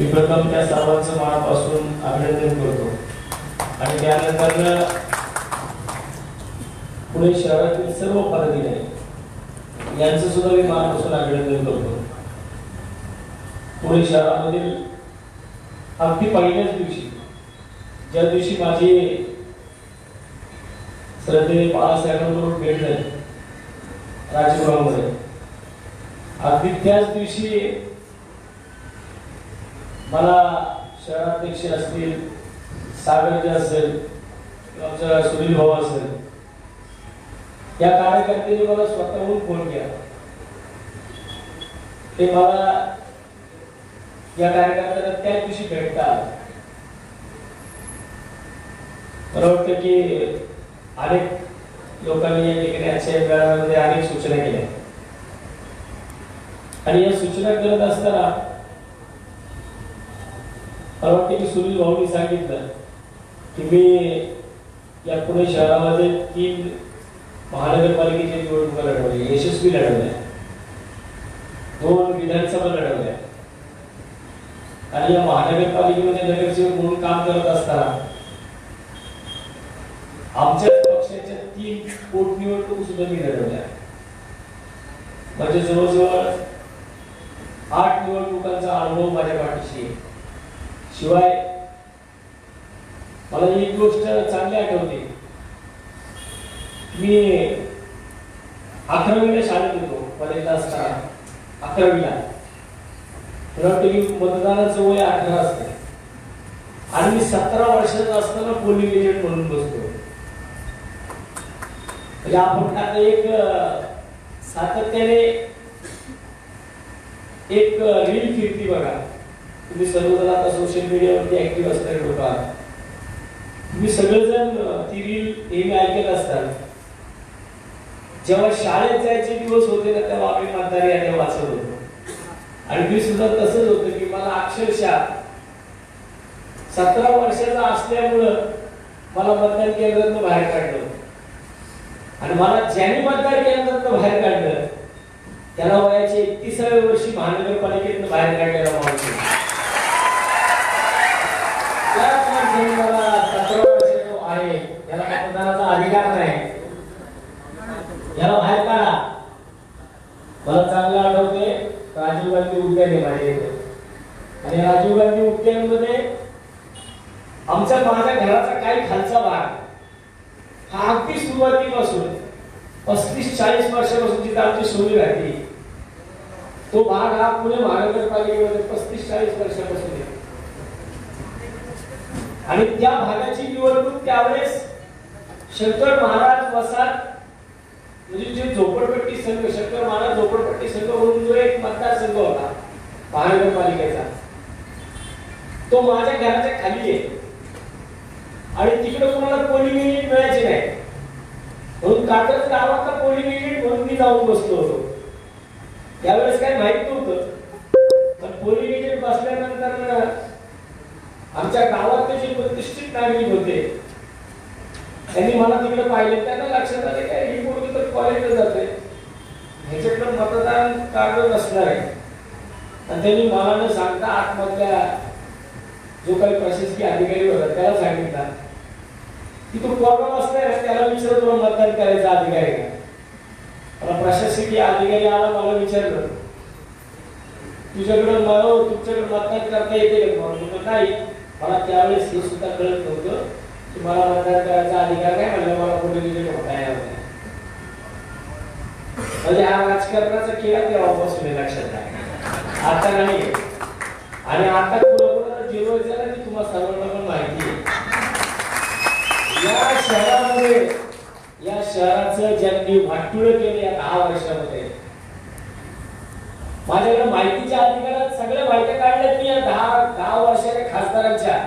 मी प्रथम त्या सर्वांचं मनापासून अभिनंदन करतो. आणि त्यानंतर पुणे शहरातील सर्व पदाधिकारी यांचं सुद्धा मी मनापासून अभिनंदन करतो. पुणे शहरामधील अगदी पहिल्याच दिवशी ज्या दिवशी माझी श्रद्धे बाळासाहेबांबरोबर भेट झाली राजगृहामध्ये. अगदी त्याच दिवशी मला शहराध्यक्ष असतील सागरजी असेल आमचा सुनील भाऊ असेल या कार्यकर्त्यांनी मला स्वतःहून फोन केला. ते मला या कार्यकर्त्यांना त्याच दिवशी भेटता मला वाटतं की अनेक लोकांनी या ठिकाणी आजच्या वेळामध्ये अनेक सूचना केल्या. आणि या सूचना करत असताना मला वाटतं की सुनील भाऊनी सांगितलं की मी या पुणे शहरामध्ये तीन महानगरपालिकेच्या निवडणुका लढवल्या. यशस्वी लढवल्या. दोन विधानसभा लढवल्या. आणि या महानगरपालिकेमध्ये नगरसेवक म्हणून काम करत असताना आमच्या पक्षाच्या तीन पोटनिवडणूक सुद्धा मी लढवल्या. म्हणजे जवळजवळ आठ निवडणुकांचा अनुभव माझ्या पाठीशी आहे. शिवाय मला एक गोष्ट चांगली आठवते. मी अकरावीला शाळेत होतो कॉलेजला असताना अकरावीला. मला वाटतं मतदानाचं वय अठरा असते. आणि मी सतरा वर्षाचा असताना पोलिंग एजंट म्हणून बसतो. म्हणजे आपण आता एक सातत्याने एक रील फिरती बघा. तुम्ही सर्वजण आता सोशल मीडियावरती ऍक्टिव्ह असणारे लोक आहात. तुम्ही सगळेजण अं, ती रील नेहमी ऐकत असतात जेव्हा शाळेत जायचे दिवस होते ना तेव्हा आम्ही मतदार याद्या वाचत होतो. आणि मी सुद्धा तसंच होतं की मला अक्षरशः सतरा वर्षाचा असल्यामुळं मला मतदान केंद्रात बाहेर काढलं. आणि मला ज्यांनी मतदान केंद्रात बाहेर काढलं त्याला वयाचे एकतीसाव्या वर्षी महानगरपालिकेतनं बाहेर काढलेला माणूस आहे. त्याच माणसाने मला सतरा आहे याला मतदानाचा अधिकार नाही. याला बाहेर काढा. मला चांगलं आठवते राजीव गांधी उद्यान आहे माझ्या इथे. आणि राजीव गांधी उद्यानमध्ये आमच्या माझ्या घराचा काही खालचा भाग हा अगदी सुरुवातीपासून पस्तीस चाळीस वर्षापासून जिथे आमची सोयी राहते तो भाग हा पुणे महानगरपालिकेमध्ये पस्तीस चाळीस वर्षापासून आणि त्या भागाची निवडणूक त्यावेळेस शंकर महाराज वसाहत म्हणजे जे झोपडपट्टी संघ शंकर महाराज झोपडपट्टी संघ म्हणून जो एक मतदारसंघ होता महानगरपालिकेचा तो माझ्या घराच्या खाली आहे. आणि तिकडे कोणाला पोलिंग युनिट मिळायचे नाही. म्हणून काटक गावातला पोलिंग युनिट म्हणून मी जाऊन बसलो होतो. त्यावेळेस काय माहीत नव्हतं. पण पोलिंग युनिट बसल्यानंतर आमच्या गावातले जे प्रतिष्ठित नागरिक होते. त्यांनी मला तिकडे पाहिले त्यांना लक्षात आले काय ही मुलगी तर कॉलेजला जाते. ह्याच्याकडे मतदान कार्ड नसणार आहे. आणि त्यांनी मला न सांगता आतमधल्या जो काही प्रशासकीय अधिकारी होता त्याला सांगितला. की तो प्रॉब्लेम असणार त्याला विचारतो तुला मतदान करायचा अधिकार आहे का? मला प्रशासकीय अधिकारी आला मला विचारलं. तुझ्याकडं मला तुमच्याकडे मतदान करता येते का? नाही. मला त्यावेळेस हे सुद्धा कळत नव्हतं. की मला मतदान करायचा अधिकार नाही म्हणलं मला कुठे तिथे होता येणार नाही. म्हणजे हा राजकारणाचा खेळ तेव्हापासून आहे लक्षात आहे. आता नाही आणि आता कुणाकुणाला जिरवायचं झाला की तुम्हाला सर्वांना पण माहिती आहे. या शहरामध्ये या शहराचं ज्यांनी वाटुळ केले या दहा वर्षामध्ये माझ्याकडे माहितीच्या अधिकारात सगळ्या माहिती काढल्यात मी या दहा दहा वर्षाच्या खासदारांच्या.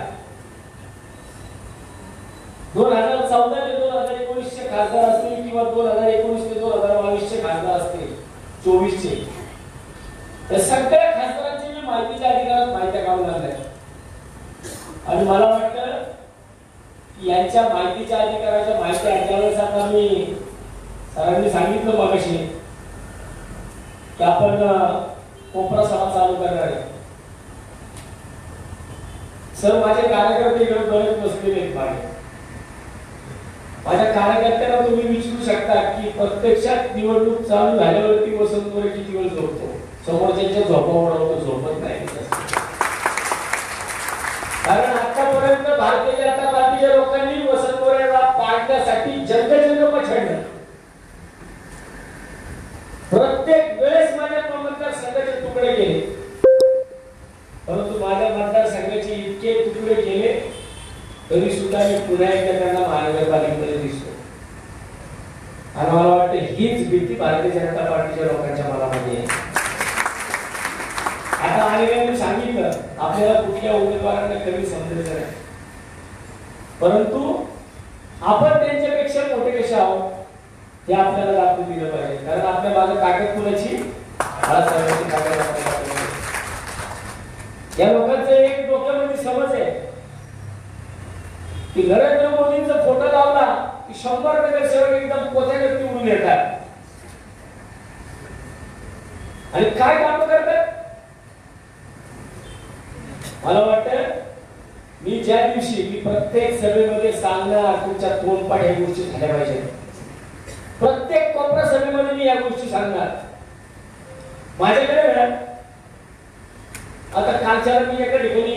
दोन हजार चौदा ते दोन हजार एकोणीसचे खासदार असतील किंवा दोन हजार एकोणीस ते दोन हजार बावीसचे खासदार असतील चोवीसचे. तर सगळ्या खासदारांची मी माहितीच्या अधिकारात माहिती काढून आणल्या आणि मला वाटतं यांच्या माहितीच्या अधिकाराच्या माहिती ज्यावेळेस आता मी सरांनी सांगितलं मगाशी. की आपण कोपरा सभा चालू करणार. आहे सर माझे कार्यकर्ते इकडे बरेच बसलेले आहेत मागे माझ्या कार्यकर्त्यांना तुम्ही विचारू शकता की प्रत्यक्षात निवडणूक चालू झाल्यावरती वसंत मोरे किती वेळ झोपतो? समोरच्या झोपा झोपत नाही. कारण आतापर्यंत भारतीय जनता पार्टीच्या लोकांनी वसंत मोरेला पाडण्यासाठी जंगजंग पछाडलं प्रत्येक वेळेस माझ्या मतदारसंघाचे तुकडे केले. परंतु माझ्या मतदारसंघाचे इतके तुकडे केले तरी सुद्धा मी पुन्हा एकदा त्यांना महानगरपालिकेमध्ये दिसतो. आणि मला वाटतं हीच भीती भारतीय जनता पार्टीच्या लोकांच्या मनामध्ये आहे. आता अनेकांनी सांगितलं आपल्याला कुठल्या उमेदवारांना कमी समजायचं नाही. परंतु आपण त्यांच्यापेक्षा मोठे कसे आहोत? हे आपल्याला दाखवून दिलं पाहिजे. कारण आपल्या मागे ताकद कुणाची या लोकांचं एक डोक्यामध्ये समज आहे की नरेंद्र मोदींचा फोटो लावला की शंभर नगरसेवक एकदम पोत्याने निवडून येतात. आणि काय काम करतात? मला वाटतं मी ज्या दिवशी मी प्रत्येक सभेमध्ये सांगणार तुमच्या तोंडपाठ या गोष्टी झाल्या पाहिजे प्रत्येक कोपरा सभेमध्ये मी या गोष्टी सांगणार. माझ्याकडे वेळ आता कालच्या मी एका ठिकाणी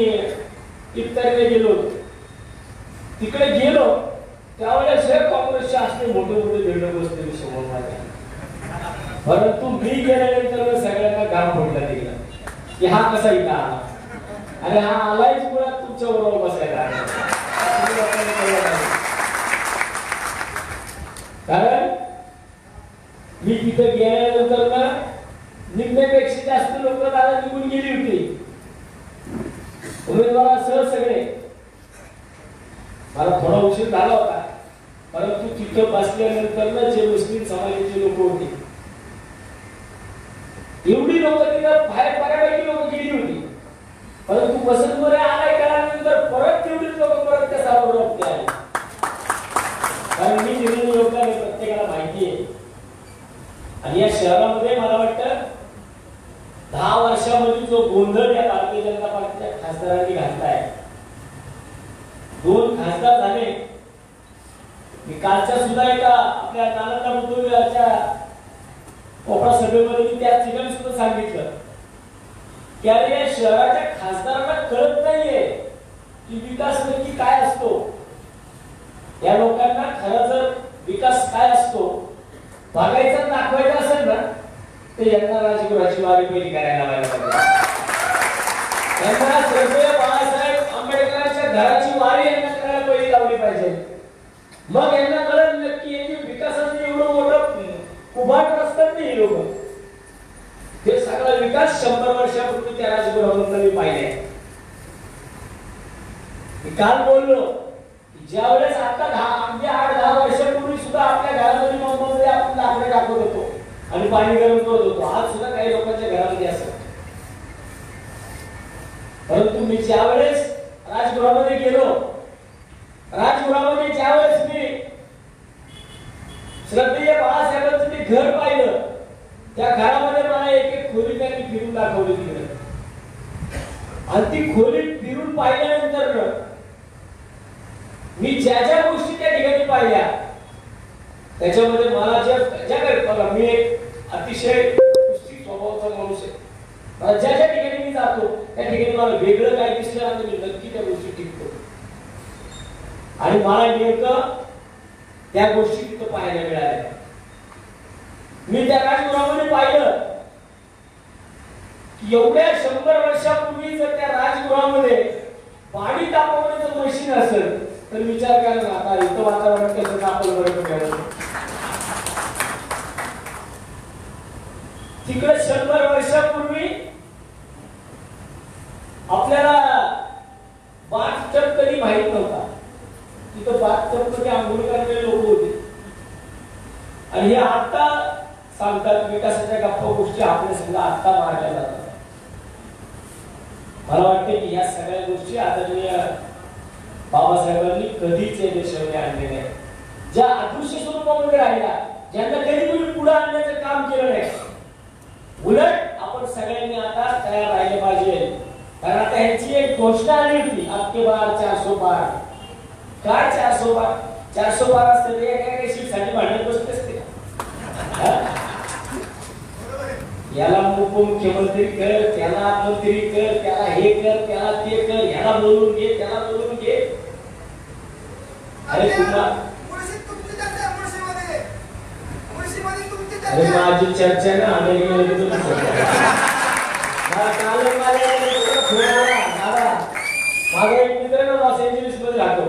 इफ्तारीला गेलो तिकडे गेलो त्यावेळेस हे काँग्रेसचे असले मोठे मोठे झेंडे बसलेले समोर माझ्या. परंतु मी गेल्यानंतर सगळ्यांना गाव फोडला गेला की हा कसा इथं आला? आणि हा आलायच मुळात तुमच्या बरोबर बसायला. कारण मी तिथे गेल्यानंतर ना निम्म्यापेक्षा जास्त लोक दादा निघून गेली होती. उमेदवारासह सगळे. मला थोडा उशीर झाला होता परंतु तिथं बसल्यानंतर ना जे मुस्लिम समाजाचे लोक होते एवढी लोक तिथं बाहेर बऱ्यापैकी लोक गेली होती परंतु वसंत मोरे आलाय कळाल्यानंतर परत तेवढीच लोक परत त्या सभागृहात आले कारण मी दिलेलं योगदान हे प्रत्येकाला माहिती आहे आणि या शहरामध्ये मला वाटतं दहा वर्षामध्ये जो गोंधळ या भारतीय जनता पार्टीच्या खासदारांनी घातलाय दोन खासदार झाले. मी कालच्या सुद्धा एका आपल्या नालंदा मुद्दूच्या कोपरा सभेमध्ये मी त्या ठिकाणी सुद्धा सांगितलं. की अरे या शहराच्या खासदारांना कळत नाहीये की विकास नक्की काय असतो. या लोकांना खरं जर विकास काय असतो? बघायचा दाखवायचा ते यांना राजगुराची वारी पहिली करायला लावायला पाहिजे. यांना स्वर्गीय बाळासाहेब आंबेडकरांच्या घराची वारी यांना करायला पहिली लावली पाहिजे. मग यांना कळत नक्की याची विकासाचं एवढं मोठं कुभाट असतात नाही हे लोक. ते सगळा विकास शंभर वर्षापूर्वी त्या राजगुरावर मी पाहिले मी काल बोललो ज्या वेळेस आता दहा आमच्या आठ दहा वर्षापूर्वी सुद्धा आपल्या घरामध्ये आपण लाकडं टाकत होतो. आणि पाणी गरम करत होतो. आज सुद्धा काही लोकांच्या घरामध्ये असत परंतु मी ज्यावेळेस राजगृहामध्ये गेलो राजगृहामध्ये ज्यावेळेस मी श्रद्धेय बाळासाहेबांचं ते घर पाहिलं त्या घरामध्ये मला एक एक खोली त्यांनी फिरून दाखवली तिकडे. आणि ती खोली फिरून पाहिल्यानंतर मी ज्या ज्या गोष्टी त्या ठिकाणी पाहिल्या त्याच्यामध्ये मला ज्या ज्या काही बघा मी एक अतिशय पुस्तिक स्वभावाचा माणूस आहे. ज्या ज्या ठिकाणी मी जातो त्या ठिकाणी मला वेगळं काय दिसलं ना तर मी नक्की त्या गोष्टी टिकतो आणि मला नेमकं त्या गोष्टी तिथं पाहायला मिळाल्या. मी त्या राजगृहामध्ये पाहिलं की एवढ्या शंभर वर्षापूर्वी जर त्या राजगृहामध्ये पाणी तापवण्याचं मशीन असेल तर विचार करा आता इथं वातावरण कसं तापलं बरं करायचं तिकडे शंभर वर्षापूर्वी आपल्याला बाथटब कधी माहीत नव्हता. तिथं बाथटबमध्ये आंघोळ करणारे लोक होते. आणि हे आता सांगतात विकासाच्या गप्पा गोष्टी आपल्या सगळ्या आता मारल्या जातात. मला वाटते की या सगळ्या गोष्टी आदरणीय बाबासाहेबांनी कधीच या देशामध्ये आणलेल्या नाही ज्या अदृश्य स्वरूपामध्ये राहिला ज्यांना कधी कोणी पुढे आणण्याचं काम केलं नाही उलट आपण सगळ्यांनी आता तयार राहिले पाहिजे. कारण आता ह्याची एक घोषणा आली होती आपके बार चारशे बार. काय चारशे बार? चारशे बार असते ते एका एका साठी भांडत बसत असते याला उपमुख्यमंत्री कर त्याला मंत्री कर त्याला हे कर त्याला ते कर याला बोलून घे त्याला बोलून घे. अरे तुम्हाला अरे माझी चर्चा ना अमेरिकेमध्ये तुम्ही एक माझा एक मित्र ना लॉसमध्ये राहतो.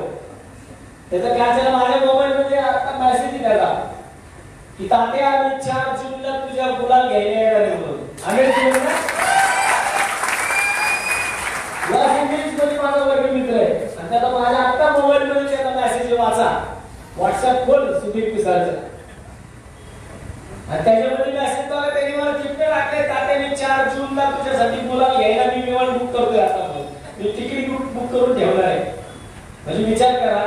त्याचा काय झालं माझ्या मोबाईल मध्ये आता मेसेज त्याला की तात्या आम्ही चार जूनला तुझ्या गुलाल घ्यायला येणार आहे म्हणून. लॉसमध्ये माझा वर्ग मित्र आहे. आणि त्याला माझ्या आता मोबाईल मध्ये त्याचा मेसेज वाचा. व्हॉट्सअप खोल सुदीप पिसाळचा. आणि त्याच्यामध्ये मेसेज आला त्यांनी मला चिठ्ठी टाकले तात्या मी चार जूनला तुझ्यासाठी मुलाला घ्यायला मी विमान बुक करतोय आता मी तिकीट बुक करून ठेवणार आहे. म्हणजे विचार करा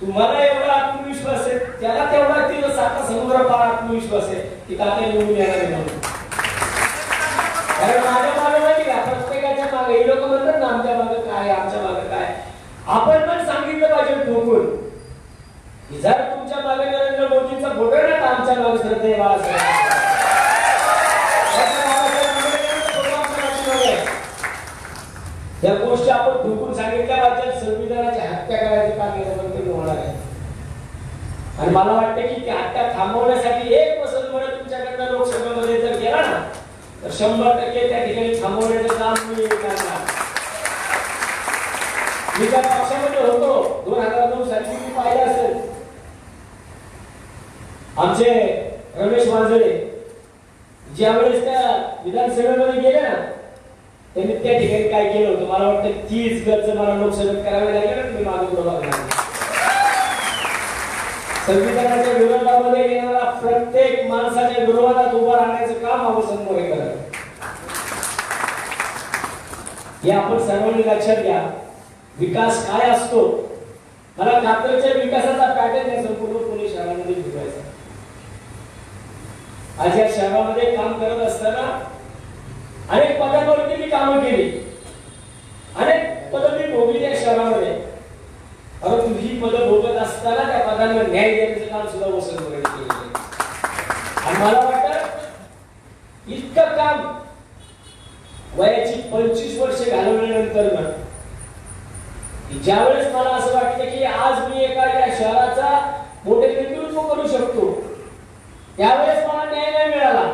तुम्हाला एवढा आत्मविश्वास आहे त्याला तेवढा ती साता समुद्र पार आत्मविश्वास आहे की तात्या निवडून येणार आहे म्हणून. कारण माझ्या मागे माहिती का प्रत्येकाच्या मागे. हे लोक म्हणतात ना आमच्या मागे काय आमच्या मागे काय आपण पण सांगितलं पाहिजे ठोकून की जर तुमच्या मागे नरेंद्र मोदींचा फोटो आहे ना तर आमच्या मागे श्रद्धेय बाळासाहेब डॉक्टर बाबासाहेब आंबेडकरांचा फोटो आमच्या पाठीमागे आहे. या गोष्टी आपण ठोकून सांगितल्या पाहिजे संविधानाची हत्या करायची काम याच्यामध्ये होणार आहे आणि मला वाटतं की ते हत्या थांबवण्यासाठी एक वसंतमुळे तुमच्याकडनं लोकसभेमध्ये जर गेला ना तर शंभर टक्के त्या ठिकाणी थांबवण्याचं काम मी करणार. मी त्या पक्षामध्ये होतो. दोन हजार दोन साली तुम्ही पाहिलं असेल. आमचे रमेश मांजरे ज्यावेळेस त्या विधानसभेमध्ये गेले ना त्यांनी त्या ठिकाणी काय केलं होतं? मला वाटतं तीच गरज मला लोकसभेत करावे लागेल ना तुम्ही मागे पुढे बघणार संविधानाच्या विरोधामध्ये येणारा प्रत्येक माणसाच्या विरोधात उभं राहण्याचं काम अवसन मोरे करत हे आपण सर्वांनी लक्षात घ्या. विकास काय असतो? मला कात्रच्या विकासाचा पॅटर्न या संपूर्ण पुणे शहरामध्ये शिकवायचा आज या शहरामध्ये काम करत असताना अनेक पदांवरती मी कामं केली अनेक पदं मी भोगली या शहरामध्ये परंतु ही पदं भोगत असताना त्या पदांवर न्याय देण्याचं काम सुद्धा वसंत केलेलं आहे. आणि मला वाटतं इतकं काम वयाची पंचवीस वर्ष घालवल्यानंतर ना ज्यावेळेस मला असं वाटतं की आज मी एका या शहराचा मोठे नेतृत्व करू शकतो त्यावेळेस मला न्याय नाही मिळाला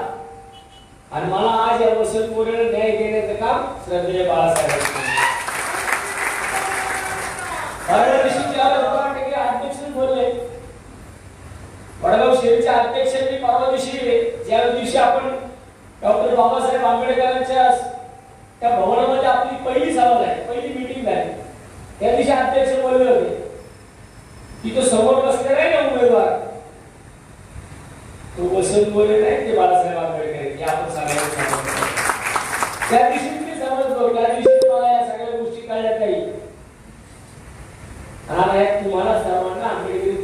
आणि मला आज या वसंत मोरेला न्याय देण्याचं काम श्रद्धेय बाळासाहेब परवा दिवशी ज्यावेळेस मला वाटतं की अध्यक्ष बोलले वडगाव शहरीचे अध्यक्षांनी परवा दिवशी ज्या दिवशी आपण डॉक्टर बाबासाहेब आंबेडकरांच्या त्या भवनामध्ये आपली पहिली सभा झाली पहिली मिटिंग झाली. त्या दिवशी अध्यक्ष बोलले होते. की तो समोर बसलेला आहे ना उमेदवार. तो वसंत बोलले नाही ते बाळासाहेब आंबेडकर आपण सांगायचं त्या दिवशी मी समजलो त्या दिवशी मला या सगळ्या गोष्टी कळल्या नाही. तुम्हाला सर्वांना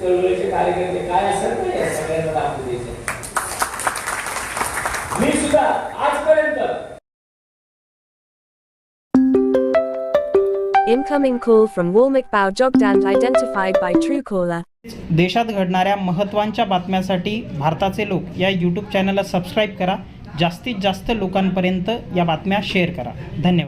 चळवळीचे कार्यकर्ते काय असेल ना या सगळ्यांना दाखवू द्यायचे. मी सुद्धा आजपर्यंत Incoming call from Walmart Bao Jogdand identified by Truecaller. देशात घडणाऱ्या महत्त्वांच्या बातम्यांसाठी भारताचे लोक या यूट्यूब चॅनलला सबस्क्राईब करा. जास्तीत जास्त लोकांपर्यंत या बातम्या शेअर करा. धन्यवाद.